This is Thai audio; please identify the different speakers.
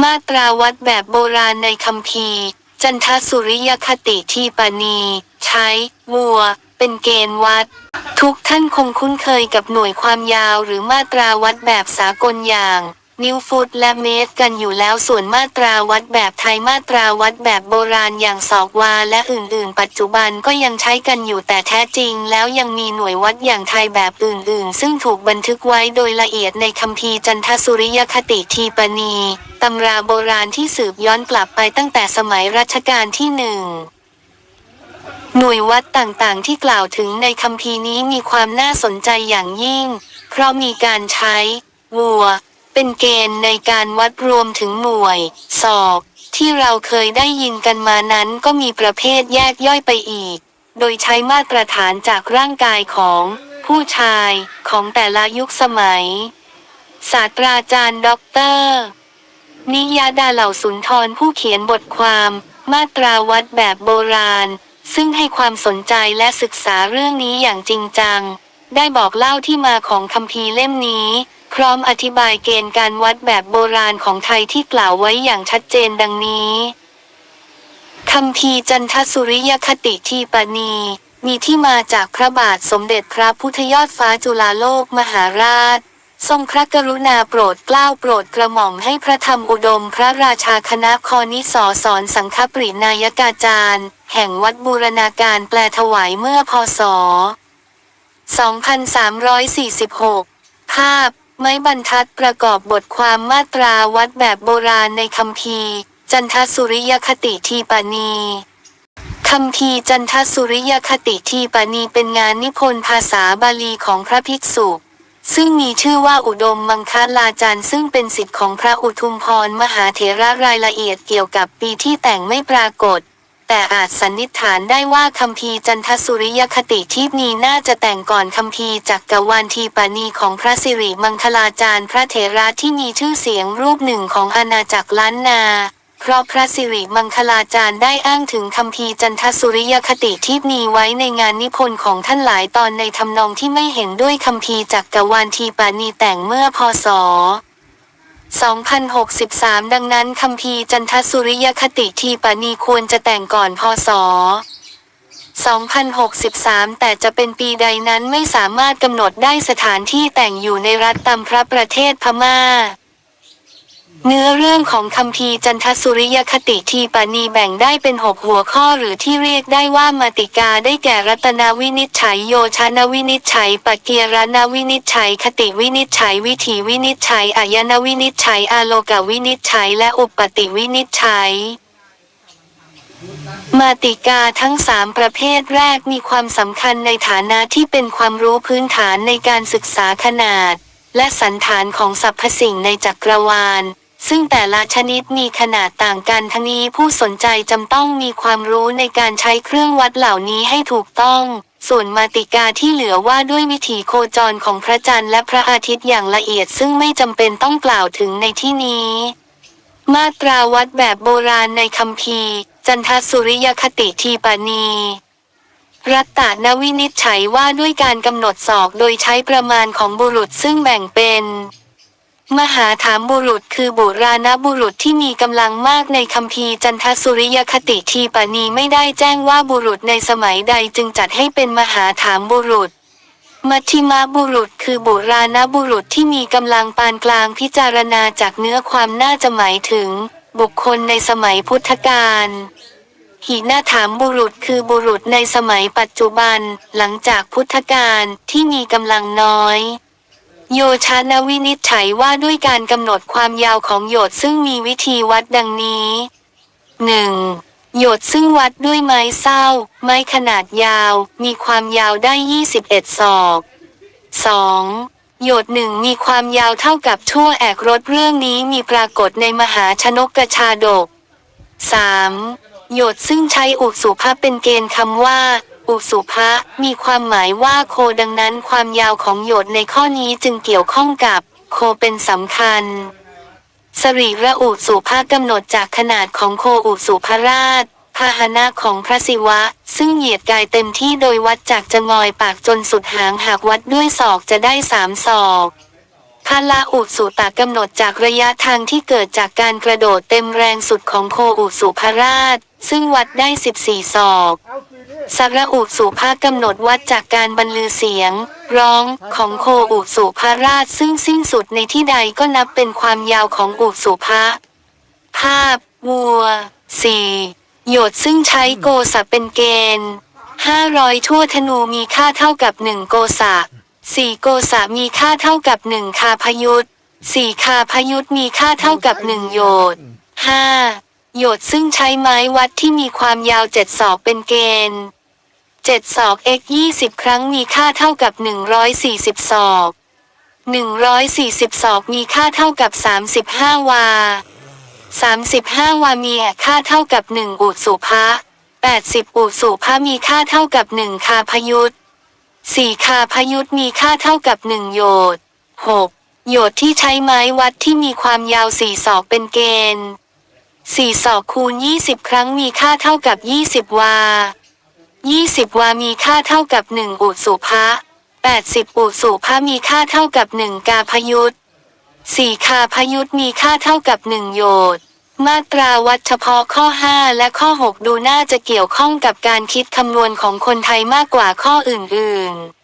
Speaker 1: มาตราวัดแบบโบราณในคัมภีร์จันทสุริยคติที่ปณีใช้ วัว เป็นเกณฑ์วัด ทุกท่านคงคุ้นเคยกับหน่วยความยาวหรือมาตราวัดแบบสากลอย่าง นิ้วฟุตและเมตรกันอยู่แล้วส่วนมาตราวัดแบบไทยมาตราวัดแบบโบราณอย่างศอกวาและอื่นๆ ปัจจุบันก็ยังใช้กันอยู่แต่แท้จริง แล้วยังมีหน่วยวัดอย่างไทยแบบอื่นๆ ซึ่งถูกบันทึกไว้โดยละเอียดในคัมภีร์จันทสุริยคติทีปณีตำราโบราณที่สืบย้อนกลับไปตั้งแต่สมัยรัชกาลที่หนึ่งหน่วยวัดต่างๆ ที่กล่าวถึงในคัมภีร์นี้มีความน่าสนใจอย่างยิ่ง เพราะมีการใช้วัว เป็นเกณฑ์ในการวัดรวมถึงหน่วย ศอก ที่เราเคยได้ยินกันมานั้นก็มีประเภทแยกย่อยไปอีก โดยใช้มาตรฐานจากร่างกายของ ผู้ชายของแต่ละยุคสมัย ศาสตราจารย์ด็อกเตอร์ นิยาดาเหล่าสุนทรผู้เขียนบทความ มาตราวัดแบบโบราณ ซึ่งให้ความสนใจและศึกษาเรื่องนี้อย่างจริงจัง ได้บอกเล่าที่มาของคัมภีร์เล่มนี้ พร้อมอธิบายเกณฑ์การวัดแบบโบราณของไทยที่กล่าวไว้อย่างชัดเจนดังนี้คัมภีจันทสุริยคติที่ปณีมีที่มาจากพระบาทสมเด็จพระพุทธยอดฟ้าจุฬาโลกมหาราช ทรงพระกรุณาโปรดเกล้าโปรดกระหม่อมให้พระธรรมอุดมพระราชาคณะคอนิสอสอนสังฆปรินายกาจารย์ แห่งวัดบูรณาการแปลถวายเมื่อพศ 2346 ภาพ ไม้บรรทัดประกอบบทความมาตราวัดแบบโบราณในคัมภีร์จันทสุริยคติทีปณีคัมภีจันทสุริยคติทีปณีเป็นงานนิพนธ์ภาษาบาลีของพระภิกษุ ซึ่งมีชื่อว่าอุดมมังคลาจารย์ซึ่งเป็นสิทธิ์ของพระอุทุมพรมหาเถระรายละเอียดเกี่ยวกับปีที่แต่งไม่ปรากฏ แต่อาจสันนิษฐานได้ว่าคัมภีร์จันทสุริยคติทิพนีน่าจะแต่งก่อนคัมภีร์จักกวานทีปานีของพระสิริมังคลาจารย์ พระเถระที่มีชื่อเสียงรูปหนึ่งของอาณาจักรล้านนาเพราะพระสิริมังคลาจารย์ได้อ้างถึงคัมภีร์จันทสุริยคติทิพนีไว้ในงานนิพนธ์ของท่านหลายตอนในทำนองที่ไม่เห็นด้วยคัมภีร์จักกวานทีปานีแต่งเมื่อพศ 2063 ดังนั้นคำพีจันทสุริยคติทีปณีควรจะแต่งก่อนพศ 2063 แต่จะเป็นปีใดนั้นไม่สามารถกำหนดได้สถานที่แต่งอยู่ในรัฐตามพระประเทศพม่า เนื้อเรื่องของคัมภีร์จันทสุริยคติทีปณีแบ่งได้เป็นหกหัวข้อหรือที่เรียกได้ว่ามาติกาได้แก่รัตนาวินิจฉัยโยชานวินิจฉัยปเกียรณวินิจฉัย คติวินิจฉัย วิถีวินิจฉัยอายนวินิจฉัยอาโลกวินิจฉัย และอุปติวินิจฉัยมาติกาทั้งสามประเภทแรกมีความสำคัญในฐานะที่เป็นความรู้พื้นฐานในการศึกษาขนาด และสันฐานของสรรพสิ่งในจักรวาล ซึ่งแต่ละชนิดมีขนาดต่างกันทั้งนี้ผู้สนใจจำต้องมีความรู้ในการใช้เครื่องวัดเหล่านี้ให้ถูกต้อง ส่วนมาติกาที่เหลือว่าด้วยวิถีโคจรของพระจันทร์และพระอาทิตย์อย่างละเอียดซึ่งไม่จำเป็นต้องกล่าวถึงในที่นี้ มาตราวัดแบบโบราณในคัมภีร์ จันทสุริยคติทีปณีรัตตานวินิจฉัยว่าด้วยการกำหนดศอกโดยใช้ประมาณของบุรุษซึ่งแบ่งเป็น มหาถามบุรุษคือบุราณบุรุษที่มีกำลังมากในคัมภีร์จันทสุริยคติทีปณีไม่ได้แจ้งว่าบุรุษในสมัยใดจึงจัดให้เป็นมหาถามบุรุษ มัชฌิมาบุรุษคือบุราณบุรุษที่มีกำลังปานกลางพิจารณาจากเนื้อความน่าจะหมายถึง บุคคลในสมัยพุทธกาลหีนาถามบุรุษคือบุรุษในสมัยปัจจุบัน หลังจากพุทธกาลที่มีกำลังน้อย โยชานวินิจฉัยว่าด้วยการกำหนดความยาวของโยดซึ่งมีวิธีวัดดังนี้ 1. โยดซึ่งวัดด้วยไม้เศร้า ไม้ขนาดยาว มีความยาวได้ 21 ศอก 2. โยดหนึ่งมีความยาวเท่ากับชั่วแอกรถเรื่องนี้มีปรากฏในมหาชนกกชาดก 3. โยดซึ่งใช้อุสุภะเป็นเกณฑ์คำว่า อุสุภะมีความหมายว่าโคดังนั้นความยาวของโยดในข้อนี้จึงเกี่ยวข้องกับ โคเป็นสำคัญ สรีระอุสุภากำหนดจากขนาดของโคอุสุภราชพาหนะของพระศิวะ ซึ่งเหยียดกายเต็มที่โดยวัดจากจะงอยปากจนสุดหางหากวัดด้วยศอกจะได้สามศอกพพละอุสุตะกำหนดจากระยะทางที่เกิดจากการกระโดดเต็มแรงสุดของโคอุสุภราช ซึ่งวัดได้ 14 ศอก สระอุสุภากำหนดวัดจากการบรรลือเสียง ร้องของโคอุสุภาราชซึ่งสิ้นสุดในที่ใดก็นับเป็นความยาวของอุสุภาภาพวัวสี่โยดซึ่งใช้โกสะเป็นเกณฑ์ห้าร้อยทั่วธนูมีค่าเท่ากับหนึ่งโกสะสี่โกสะมีค่าเท่ากับหนึ่งคาพยุตสี่คาพยุตมีค่าเท่ากับหนึ่งโยดห้า โยดซึ่งใช้ไม้วัดที่มีความยาวเจ็ดศอกเป็นเกณฑ์เจ็ดศอก x ยี่สิบครั้งมีค่าเท่ากับหนึ่งร้อยสี่สิบศอกหนึ่งร้อยสี่สิบศอกมีค่าเท่ากับสามสิบห้าวาสามสิบห้าวามีค่าเท่ากับหนึ่งอุสุภะแปดสิบอุสุภะมีค่าเท่ากับหนึ่งคาพยุตสี่คาพยุตมีค่าเท่ากับหนึ่งโยดหกโยดที่ใช้ไม้วัดที่มีความยาวสี่ศอกเป็นเกณฑ์ สี่ศอกคูณยี่สิบครั้งมีค่าเท่ากับยี่สิบวายี่สิบวา มีค่าเท่ากับหนึ่งอุสุภะแปดสิบอุสุภะมีค่าเท่ากับหนึ่งกาพยุตสี่คาพยุตมีค่าเท่ากับหนึ่งโยดมาตราวัดเฉพาะข้อ 5 และข้อ 6 ดูน่าจะเกี่ยวข้องกับการคิดคำนวณของคนไทยมากกว่าข้ออื่นๆ